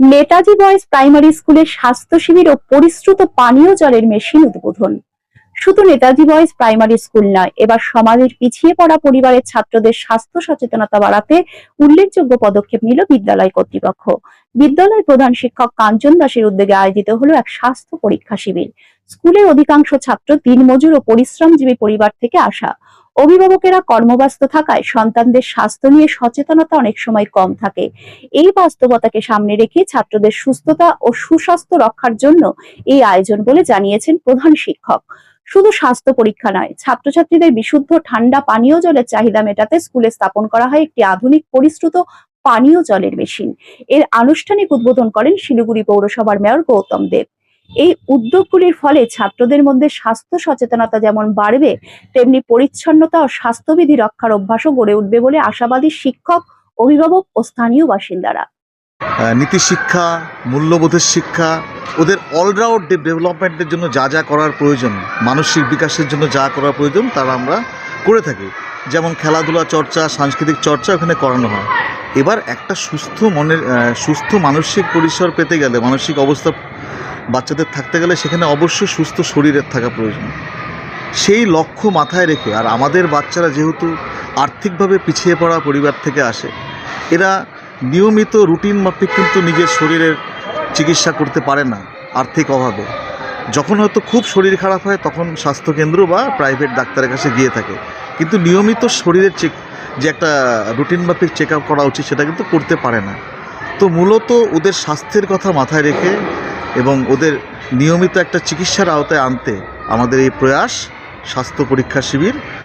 Netaji boys primary স্কুলের স্বাস্থ্য শিবির ও পরিশ্রুত পানীয় জলের মেশিন উদ্বোধন। শুধু নেতাজি বয়েজ প্রাইমারি স্কুল নয়, এবার সমাজের পিছিয়ে পড়া পরিবারের ছাত্রদের স্বাস্থ্য সচেতনতা বাড়াতে উল্লেখযোগ্য পদক্ষেপ নিল বিদ্যালয় কর্তৃপক্ষ। বিদ্যালয় প্রধান শিক্ষক কাঞ্চন দাসের উদ্যোগে আয়োজিত হলো এক স্বাস্থ্য পরীক্ষা শিবির। স্কুলের অধিকাংশ ছাত্র দিনমজুর ও পরিশ্রমজীবী পরিবার থেকে আসা। অভিভাবকেরা কর্মব্যস্ত থাকায় সন্তানদের স্বাস্থ্য নিয়ে সচেতনতা অনেক সময় কম থাকে। এই বাস্তবতাকে সামনে রেখে ছাত্রদের সুস্থতা ও সুস্বাস্থ্য রক্ষার জন্য এই আয়োজন বলে জানিয়েছেন প্রধান শিক্ষক। শুধু স্বাস্থ্য পরীক্ষা নয় ছাত্রছাত্রীদের বিশুদ্ধ ঠান্ডা পানীয় জলের চাহিদা মেটাতে স্কুলে স্থাপন করা হয় একটি আধুনিক পরিশ্রুত পানীয় জলের মেশিন। এর আনুষ্ঠানিক উদ্বোধন করেন শিলিগুড়ি পৌরসভার মেয়র গৌতম দেব। এই উদ্যোগগুলির ফলে ছাত্রদের মধ্যে স্বাস্থ্য সচেতনতা যেমন বাড়বে তেমনি পরিচ্ছন্নতা ও স্বাস্থ্যবিধি রক্ষার অভ্যাসও গড়ে উঠবে বলে আশাবাদী শিক্ষক অভিভাবক ও স্থানীয় বাসিন্দারা। আহ, নীতিশিক্ষা মূল্যবোধের শিক্ষা ওদের অলরাউন্ড ডেভেলপমেন্টের জন্য যা যা করার প্রয়োজন, মানসিক বিকাশের জন্য যা করার প্রয়োজন, তারা আমরা করে থাকি। যেমন খেলাধুলা চর্চা, সাংস্কৃতিক চর্চা ওখানে করানো হয়। এবার একটা সুস্থ মনের সুস্থ মানসিক পরিসর পেতে গেলে, মানসিক অবস্থা বাচ্চাদের থাকতে গেলে সেখানে অবশ্যই সুস্থ শরীরের থাকা প্রয়োজন। সেই লক্ষ্য মাথায় রেখে, আর আমাদের বাচ্চারা যেহেতু আর্থিকভাবে পিছিয়ে পড়া পরিবার থেকে আসে, এরা নিয়মিত রুটিন মাফিক কিন্তু নিজের শরীরের চিকিৎসা করতে পারে না আর্থিক অভাবে। যখন হয়তো খুব শরীর খারাপ হয়, তখন স্বাস্থ্যকেন্দ্র বা প্রাইভেট ডাক্তারের কাছে গিয়ে থাকে। কিন্তু নিয়মিত শরীরের চেক যে একটা রুটিন মাফিক চেক আপ করা উচিত, সেটা কিন্তু করতে পারে না। তো মূলত ওদের স্বাস্থ্যের কথা মাথায় রেখে এবং ওদের নিয়মিত একটা চিকিৎসার আওতায় আনতে আমাদের এই প্রয়াস স্বাস্থ্য পরীক্ষা শিবির